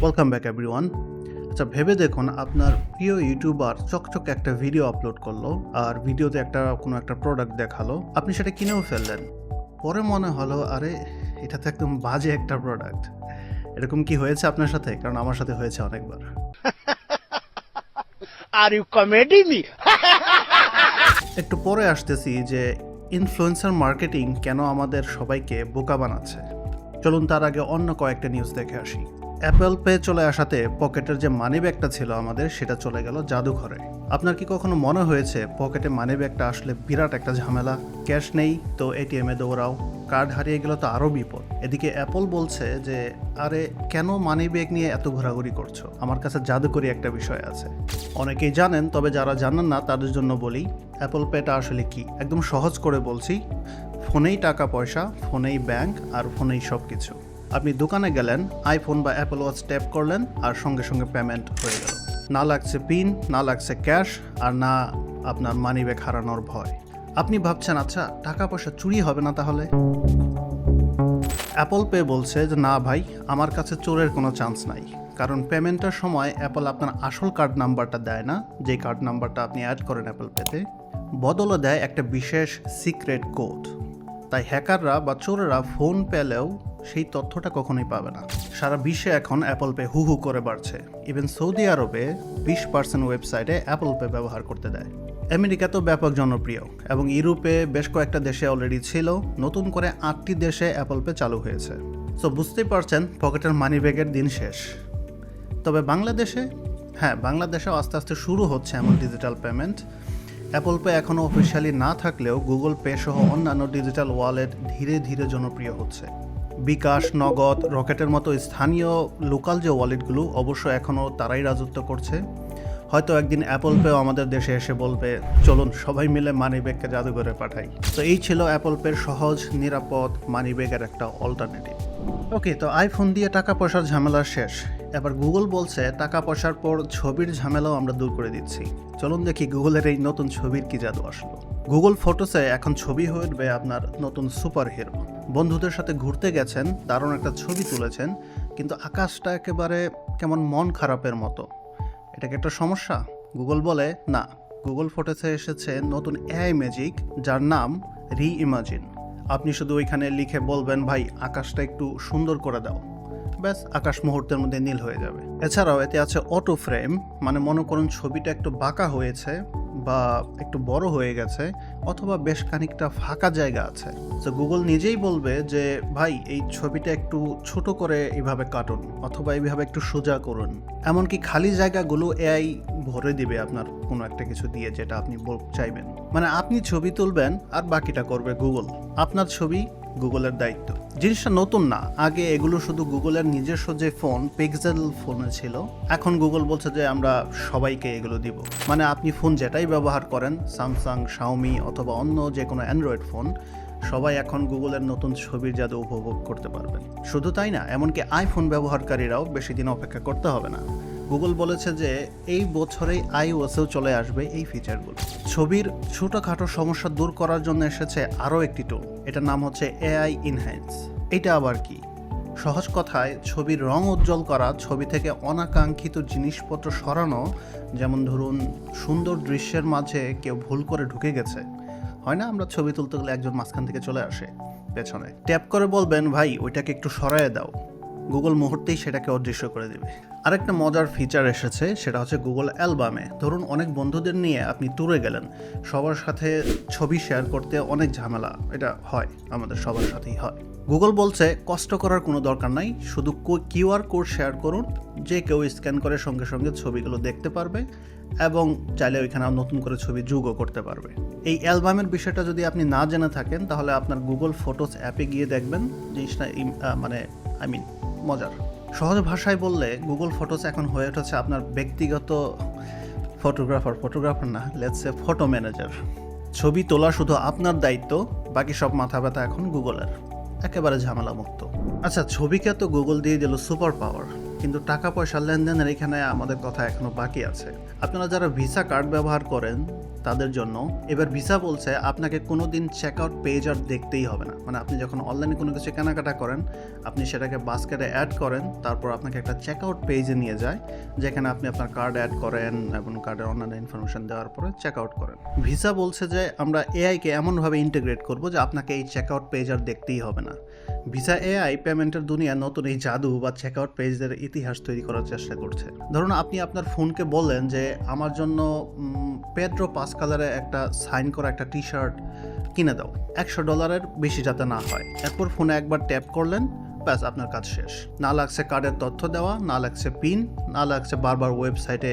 Welcome back everyone আচ্ছা ভেবে দেখুন আপনার প্রিয় ইউটিউবার চকচক একটা ভিডিও আপলোড করল আর ভিডিওতে একটা কোনো একটা প্রোডাক্ট দেখাল। আপনি সেটা কিনেও ফেললেন। পরে মনে হলো আরে এটা তো একদম বাজে একটা প্রোডাক্ট এরকম কি হয়েছে আপনার সাথে? কারণ আমার সাথে হয়েছে অনেকবার। Are you comedy me? একটু পরে আসতেছি যে ইনফ্লুয়েন্সার মার্কেটিং কেন আমাদের সবাইকে বোকা বানাচ্ছে। চলুন তার আগে অন্য কয়েকটা নিউজ দেখে আসি। অ্যাপেল পে চলে আসাতে পকেটের যে মানি ব্যাগটা ছিল আমাদের, সেটা চলে গেল জাদুঘরে। আপনার কি কখনো মনে হয়েছে পকেটে মানি ব্যাগটা আসলে বিরাট একটা ঝামেলা? ক্যাশ নেই, তো এটিএমে দৌড়াও। কার্ড হারিয়ে গেল তো আরও বিপদ। এদিকে অ্যাপল বলছে যে, আরে, কেন মানি ব্যাগ নিয়ে এত ঘোরাঘুরি করছ? আমার কাছে জাদুকরি একটা বিষয় আছে। অনেকেই জানেন, তবে যারা জানেন না, তাদের জন্য বলি অ্যাপল পেটা আসলে কি? একদম সহজ করে বলছি, ফোনেই টাকা পয়সা ফোনেই ব্যাংক আর ফোনেই সব কিছু আপনি দোকানে গেলেন আইফোন বা অ্যাপল ওয়াচ ট্যাপ করলেন, আর সঙ্গে সঙ্গে পেমেন্ট হয়ে গেল। না লাগছে পিন না লাগছে ক্যাশ আর না আপনার মানি ব্যাগ হারানোর ভয়। আপনি ভাবছেন আচ্ছা টাকা পয়সা চুরি হবে না তাহলে? অ্যাপল পে বলছে যে, না ভাই, আমার কাছে চোরের কোনো চান্স নাই। কারণ পেমেন্টের সময় অ্যাপল আপনার আসল কার্ড নাম্বারটা দেয় না। যে কার্ড নাম্বারটা আপনি অ্যাড করেন অ্যাপল পেতে বদলে দেয় একটা বিশেষ সিক্রেট কোড তাই হ্যাকাররা বা চোরেরা ফোন পেলেও সেই তথ্যটা কখনোই পাবে না। সারা বিশ্বে এখন অ্যাপল পে হু হু করে বাড়ছে। ইভেন সৌদি আরবে বিশ পার্সেন্ট ওয়েবসাইটে অ্যাপল পে ব্যবহার করতে দেয়। আমেরিকা তো ব্যাপক জনপ্রিয় এবং ইউরোপে বেশ কয়েকটা দেশে অলরেডি ছিল, নতুন করে আটটি দেশে অ্যাপল পে চালু হয়েছে। সো বুঝতেই পারছেন পকেটের মানি ব্যাগের দিন শেষ। তবে বাংলাদেশে হ্যাঁ বাংলাদেশেও আস্তে আস্তে শুরু হচ্ছে এমন ডিজিটাল পেমেন্ট অ্যাপল পে এখনও অফিসিয়ালি না থাকলেও গুগল পে সহ অন্যান্য ডিজিটাল ওয়ালেট ধীরে ধীরে জনপ্রিয় হচ্ছে। বিকাশ নগদ রকেটের মতো স্থানীয় লোকাল যে ওয়ালেটগুলো অবশ্য এখনও তারাই রাজত্ব করছে। হয়তো একদিন অ্যাপল পেও আমাদের দেশে এসে বলবে চলুন সবাই মিলে মানি ব্যাগকে জাদুঘরে পাঠাই। তো এই ছিল অ্যাপল পের সহজ নিরাপদ মানি ব্যাগের একটা অল্টারনেটিভ ওকে তো আইফোন দিয়ে টাকা পয়সার ঝামেলা শেষ। এবার গুগল বলছে টাকা পয়সার পর ছবির ঝামেলাও আমরা দূর করে দিচ্ছি। চলুন দেখি গুগলের এই নতুন ছবির কি জাদু আসলো। গুগল ফটোসে এখন ছবি হয়ে উঠবে আপনার নতুন সুপার হিরো বন্ধুদের সাথে ঘুরতে গেছেন, দারুণ একটা ছবি তুলেছেন, কিন্তু আকাশটা একেবারে কেমন মন খারাপের মতো। এটা কি একটা সমস্যা? গুগল বলে, না গুগল ফটোসে এসেছে নতুন এআই ম্যাজিক যার নাম রি ইমাজিন আপনি শুধু ওইখানে লিখে বলবেন, ভাই, আকাশটা একটু সুন্দর করে দাও। ব্যাস, আকাশ মুহূর্তের মধ্যে নীল হয়ে যাবে। এছাড়াও এতে আছে অটো ফ্রেম মানে মনে করুন ছবিটা একটু বাঁকা হয়েছে বা একটু বড় হয়ে গেছে অথবা বেশ খানিকটা ফাঁকা জায়গা আছে। তো গুগল নিজেই বলবে যে, ভাই, এই ছবিটা একটু ছোট করে এভাবে কাটুন অথবা এইভাবে একটু সোজা করুন। এমনকি খালি জায়গাগুলো এআই ভরে দিবে আপনার কোনো একটা কিছু দিয়ে যেটা আপনি চাইবেন। মানে আপনি ছবি তুলবেন আর বাকিটা করবে গুগল আপনার ছবি গুগলের দায়িত্ব। জিনিসটা নতুন না। আগে এগুলো শুধু গুগলের নিজস্ব যে ফোন পিক্সেল ফোনে ছিল, এখন গুগল বলছে যে আমরা সবাইকে এগুলো দিব। মানে আপনি ফোন যেটাই ব্যবহার করেন স্যামসাং শাওমি অথবা অন্য যে কোনো অ্যান্ড্রয়েড ফোন সবাই এখন গুগলের নতুন ছবির জাদু উপভোগ করতে পারবেন। শুধু তাই না, এমনকি আইফোন ব্যবহারকারীরাও বেশি দিন অপেক্ষা করতে হবে না। গুগল বলেছে যে এই বছরেই আইওএসেও চলে আসবে এই ফিচারগুলো ছবির ছোটোখাটো সমস্যা দূর করার জন্য এসেছে আরও একটি টুল এটার নাম হচ্ছে এআই ইনহ্যান্স এটা আবার কি? সহজ কথায়, ছবির রং উজ্জ্বল করা, ছবি থেকে অনাকাঙ্ক্ষিত জিনিসপত্র সরানো, যেমন ধরুন সুন্দর দৃশ্যের মাঝে কেউ ভুল করে ঢুকে গেছে, হয় না আমরা ছবি তুলতে গেলে একজন মাঝখান থেকে চলে আসে পেছনে? ট্যাপ করে বলবেন, ভাই, ওইটাকে একটু সরায় দাও। গুগল মুহূর্তেই সেটাকে অদৃশ্য করে দেবে। আরেকটা মজার ফিচার এসেছে, সেটা হচ্ছে গুগল অ্যালবামে ধরুন, অনেক বন্ধুদের নিয়ে আপনি ট্যুরে গেলেন। সবার সাথে ছবি শেয়ার করতে অনেক ঝামেলা এটা হয়, আমাদের সবার সাথেই হয়। গুগল বলছে, কষ্ট করার কোনো দরকার নাই, শুধু কিউআর কোড শেয়ার করুন, যে কেউ স্ক্যান করে সঙ্গে সঙ্গে ছবিগুলো দেখতে পারবে এবং চাইলে ওইখানে নতুন করে ছবি যুগও করতে পারবে। এই অ্যালবামের বিষয়টা যদি আপনি না জেনে থাকেন, তাহলে আপনার গুগল ফটোস অ্যাপে গিয়ে দেখবেন, জিনিসটা মানে আই মিন মজার। সহজ ভাষায় বললে গুগল ফটোস এখন হয়ে উঠেছে আপনার ব্যক্তিগত ফটোগ্রাফার ফটোগ্রাফার না লেটসে ফটো ম্যানেজার ছবি তোলা শুধু আপনার দায়িত্ব, বাকি সব মাথা ব্যথা এখন গুগলের একেবারে ঝামেলা মুক্ত আচ্ছা ছবিকে তো গুগল দিয়ে দিল সুপার পাওয়ার কিন্তু টাকা পয়সা লেনদেনের এখানে আমাদের কথা এখনও বাকি আছে। আপনারা যারা ভিসা কার্ড ব্যবহার করেন তাদের জন্য। এবার ভিসা বলছে আপনাকে কোনো দিন চেক আউট পেজ আর দেখতেই হবে না। মানে আপনি যখন অনলাইনে কোনো কিছু কেনাকাটা করেন, আপনি সেটাকে বাস্কেটে অ্যাড করেন, তারপর আপনাকে একটা চেক আউট পেজে নিয়ে যায়, যেখানে আপনি আপনার কার্ড অ্যাড করেন এবং কার্ডের অন্যান্য ইনফরমেশন দেওয়ার পরে চেক আউট করেন। ভিসা বলছে যে আমরা এআইকে এমনভাবে ইন্টিগ্রেট করব যে আপনাকে এই চেক আউট পেজ আর দেখতেই হবে না। ভিসা এআই পেমেন্টের দুনিয়া নতুন এই জাদু বা চেক আউট পেজের ইতিহাস তৈরি করার চেষ্টা করছে। ধরুন আপনি আপনার ফোনকে বললেন যে, আমার জন্য পেড্রো পাঁচ কালারে একটা সাইন করা একটা টি শার্ট কিনে দাও। একশো ডলারের বেশি যাতে না হয়। এরপর ফোনে একবার ট্যাপ করলেন, ব্যাস আপনার কাজ শেষ। না লাগছে কার্ডের তথ্য দেওয়া, না লাগছে পিন না লাগছে বারবার ওয়েবসাইটে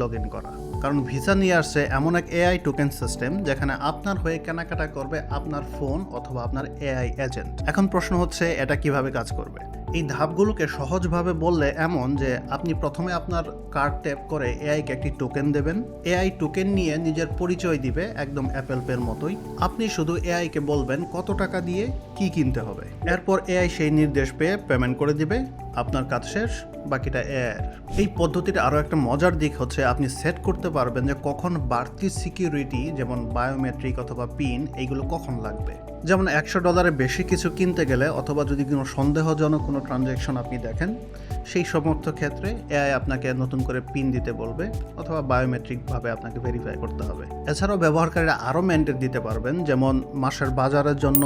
লগ ইন করা। কারণ ভিসা নিয়ে আসছে এমন এক এআই টোকেন সিস্টেম যেখানে আপনার হয়ে কেনাকাটা করবে আপনার ফোন অথবা আপনার এআই এজেন্ট এখন প্রশ্ন হচ্ছে, এটা কীভাবে কাজ করবে? এই ধাপগুলোকে সহজভাবে বললে এমন যে আপনি প্রথমে আপনার কার্ড ট্যাপ করে এআইকে একটি টোকেন দেবেন। এআই টোকেন নিয়ে নিজের পরিচয় দিবে একদম অ্যাপেল পের মতোই। আপনি শুধু এআইকে বলবেন কত টাকা দিয়ে কি কিনতে হবে। এরপর এআই সেই নির্দেশ পেয়ে পেমেন্ট করে দিবে। আপনার কাজ শেষ। বাকিটা এর এই পদ্ধতিটা আরও একটা মজার দিক হচ্ছে আপনি সেট করতে পারবেন যে কখন বাড়তি সিকিউরিটি যেমন বায়োমেট্রিক অথবা পিন এইগুলো কখন লাগবে। যেমন একশো ডলারে বেশি কিছু কিনতে গেলে অথবা যদি কোনো সন্দেহজনক কোনো ট্রানজ্যাকশন আপনি দেখেন, সেই সমস্ত ক্ষেত্রে এআই আপনাকে নতুন করে পিন দিতে বলবে অথবা বায়োমেট্রিকভাবে আপনাকে ভেরিফাই করতে হবে। এছাড়াও ব্যবহারকারীরা আরও ম্যান্ডেট দিতে পারবেন, যেমন মাসের বাজারের জন্য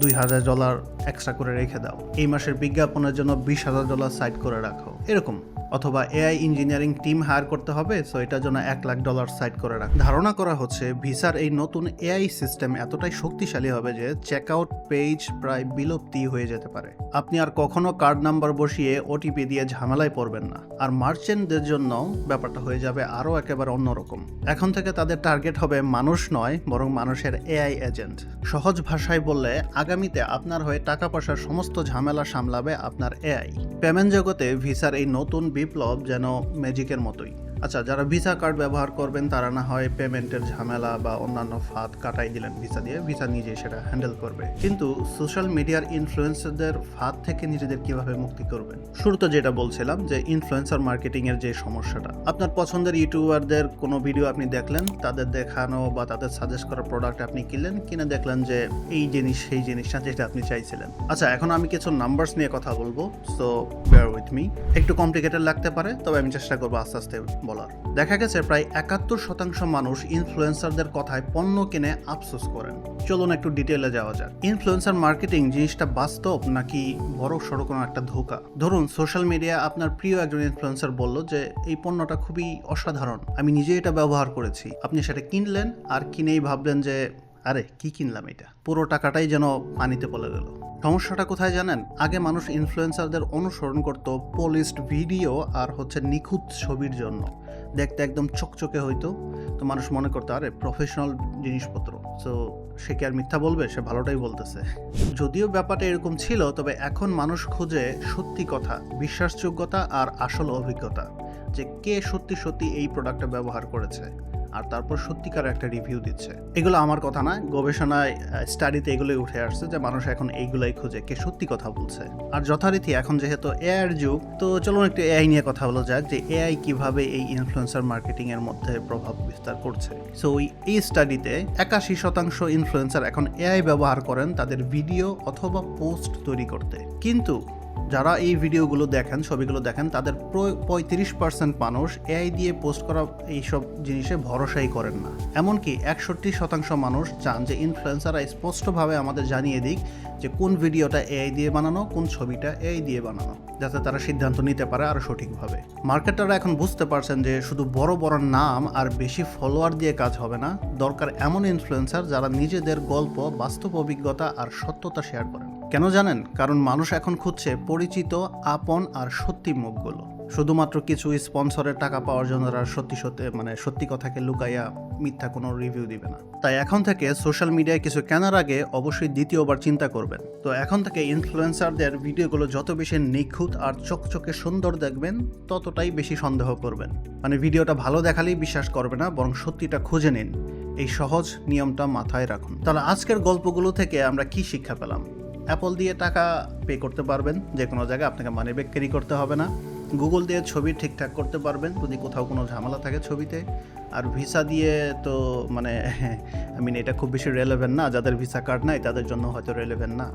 দুই হাজার ডলার এক্সট্রা করে রেখে দাও। এই মাসের বিজ্ঞাপনের জন্য বিশ হাজার ডলার সাইড করে রাখো। এরকম। অথবা এআই ইঞ্জিনিয়ারিং টিম হায়ার করতে হবে, সো এটার জন্য এক লাখ ডলার সাইড করে রাখ। ধারণা করা হচ্ছে ভিসার এই নতুন এআই সিস্টেম এতটাই শক্তিশালী হবে যে চেক আউট পেজ প্রায় বিলুপ্তি হয়ে যেতে পারে। আপনি আর কখনো কার্ড নাম্বার বসিয়ে ওটিপি দিয়ে ঝামেলায় পড়বেন না। আর মার্চেন্টদের জন্য ব্যাপারটা হয়ে যাবে আরও একেবারে অন্যরকম। এখন থেকে তাদের টার্গেট হবে মানুষ নয়, বরং মানুষের এআই এজেন্ট। সহজ ভাষায় বললে, আগামীতে আপনার হয়ে টাকা পয়সার সমস্ত ঝামেলা সামলাবে আপনার এআই। পেমেন্ট জগতে ভিসার এই নতুন বিপ্লব যেন ম্যাজিকের মতোই। আচ্ছা যারা ভিসা কার্ড ব্যবহার করবেন, তারা না হয় পেমেন্টের ঝামেলা বা অন্যান্য ফাঁদ কাটাই দিলেন ভিসা দিয়ে ভিসা নিজে সেটা হ্যান্ডেল করবে। কিন্তু সোশ্যাল মিডিয়ার ইনফ্লুয়েন্সারদের ফাঁদ থেকে নিজেদের কীভাবে মুক্তি করবেন? শুরুতে যেটা বলছিলাম যে ইনফ্লুয়েন্সার মার্কেটিং এর যে সমস্যাটা। আপনার পছন্দের ইউটিউবারদের কোনো ভিডিও আপনি দেখলেন, তাদের দেখানো বা তাদের সাজেস্ট করা প্রোডাক্ট আপনি কিনলেন, কিনে দেখলেন যে এই জিনিস, সেই জিনিসটা যেটা আপনি চাইছিলেন। আচ্ছা এখন আমি কিছু নাম্বারস নিয়ে কথা বলব সো বেয়ার উইথ মি একটু কমপ্লিকেটেড লাগতে পারে, তবে আমি চেষ্টা করব আস্তে আস্তে বলার। দেখা গেছে প্রায় একাত্তর শতাংশ মানুষ ইনফ্লুয়েন্সারদের কথায় পণ্য কিনে আফসোস করেন। চলুন একটু ডিটেলে যাওয়া যাক। ইনফ্লুয়েন্সার মার্কেটিং জিনিসটা বাস্তব নাকি বড় সড়ো কোনো একটা ধোকা? ধরুন সোশ্যাল মিডিয়া আপনার প্রিয় একজন ইনফ্লুয়েন্সার বলল যে, এই পণ্যটা খুবই অসাধারণ। আমি নিজে এটা ব্যবহার করেছি। আপনি সেটা কিনলেন আর কিনেই ভাবলেন যে, আরে, কি কিনলাম এটা? পুরো টাকাটাই যেন পানিতে পড়ে গেল। সমস্যাটা কোথায় জানেন? আগে মানুষ ইনফ্লুয়েন্সারদের অনুসরণ করত পলিশড ভিডিও আর হচ্ছে নিখুঁত ছবির জন্য। দেখতে একদম চকচকে হইতো। তো মানুষ মনে করতো, আরে প্রফেশনাল জিনিসপত্র। সো সে কি আর মিথ্যা বলবে? সে ভালোটাই বলতেছে। যদিও ব্যাপারটা এরকম ছিল, তবে এখন মানুষ খোঁজে সত্যি কথা, বিশ্বাসযোগ্যতা আর আসল অভিজ্ঞতা, যে কে সত্যি সত্যি এই প্রোডাক্টটা ব্যবহার করেছে। আর তারপর সত্যিকার একটা রিভিউ দিচ্ছে। এগুলো আমার কথা না গবেষণায় স্টাডিতে এগুলোই উঠে আসছে যে মানুষ এখন এইগুলাই খোঁজে, কে সত্যি কথা বলছে। আর যথারীতি এখন যেহেতু এআইয়ের যুগ, তো চলুন একটু এআই নিয়ে কথা বলা যাক যে এআই কীভাবে এই ইনফ্লুয়েন্সার মার্কেটিং এর মধ্যে প্রভাব বিস্তার করছে। সো এই স্টাডিতে একাশি শতাংশ ইনফ্লুয়েন্সার এখন এআই ব্যবহার করেন তাদের ভিডিও অথবা পোস্ট তৈরি করতে। কিন্তু যারা এই ভিডিওগুলো দেখেন, ছবিগুলো দেখেন, তাদের পঁয়ত্রিশ পার্সেন্ট মানুষ এআই দিয়ে পোস্ট করা এইসব জিনিসে ভরসাই করেন না। এমনকি একষট্টি শতাংশ মানুষ চান যে ইনফ্লুয়েন্সাররা স্পষ্টভাবে আমাদের জানিয়ে দিক যে কোন ভিডিওটা এআই দিয়ে বানানো, কোন ছবিটা এআই দিয়ে বানানো, যাতে তারা সিদ্ধান্ত নিতে পারে আরও সঠিকভাবে। মার্কেটাররা এখন বুঝতে পারছেন যে শুধু বড় বড় নাম আর বেশি ফলোয়ার দিয়ে কাজ হবে না, দরকার এমন ইনফ্লুয়েন্সার যারা নিজেদের গল্প, বাস্তব অভিজ্ঞতা আর সত্যতা শেয়ার করেন। কেন জানেন? কারণ মানুষ এখন খুঁজছে পরিচিত, আপন আর সত্যি মুখগুলো। শুধুমাত্র কিছু স্পন্সরের টাকা পাওয়ার জন্য তারা সত্যি সত্যি মানে সত্যি কথাকে লুকাইয়া মিথ্যা কোনো রিভিউ দিবে না। তাই এখন থেকে সোশ্যাল মিডিয়ায় কিছু কেনার আগে অবশ্যই দ্বিতীয়বার চিন্তা করবেন। তো এখন থেকে ইনফ্লুয়েন্সারদের ভিডিওগুলো যত বেশি নিখুঁত আর চকচকে সুন্দর দেখবেন, ততটাই বেশি সন্দেহ করবেন। মানে ভিডিওটা ভালো দেখালেই বিশ্বাস করবে না, বরং সত্যিটা খুঁজে নিন। এই সহজ নিয়মটা মাথায় রাখুন। তাহলে আজকের গল্পগুলো থেকে আমরা কি শিক্ষা পেলাম? অ্যাপল দিয়ে টাকা পে করতে পারবেন যে কোনো জায়গায় আপনাকে মানি ব্যাগ ক্যারি করতে হবে না। গুগল দিয়ে ছবি ঠিকঠাক করতে পারবেন, যদি কোথাও কোনো ঝামেলা থাকে ছবিতে। আর ভিসা দিয়ে তো মানে আই মিন এটা খুব বেশি রেলেভেন্ট না। যাদের ভিসা কার্ড নাই, তাদের জন্য হয়তো রেলেভেন্ট না।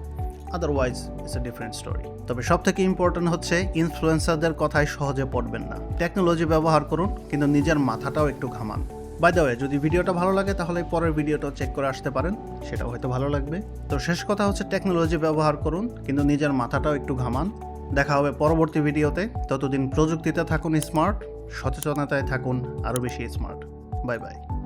Otherwise it's a different story তবে সব থেকে ইম্পর্টেন্ট হচ্ছে ইনফ্লুয়েন্সারদের কথায় সহজে পড়বেন না। টেকনোলজি ব্যবহার করুন, কিন্তু নিজের মাথাটাও একটু ঘামান। বাই দ্য ওয়ে যদি ভিডিওটা ভালো লাগে, তাহলে পরের ভিডিওটাও চেক করে আসতে পারেন। সেটাও হয়তো ভালো লাগবে। তো শেষ কথা হচ্ছে টেকনোলজি ব্যবহার করুন, কিন্তু নিজের মাথাটাও একটু ঘামান। দেখা হবে পরবর্তী ভিডিওতে। ততদিন প্রযুক্তিতে থাকুন স্মার্ট সচেতনতায় থাকুন আরও বেশি স্মার্ট বাই বাই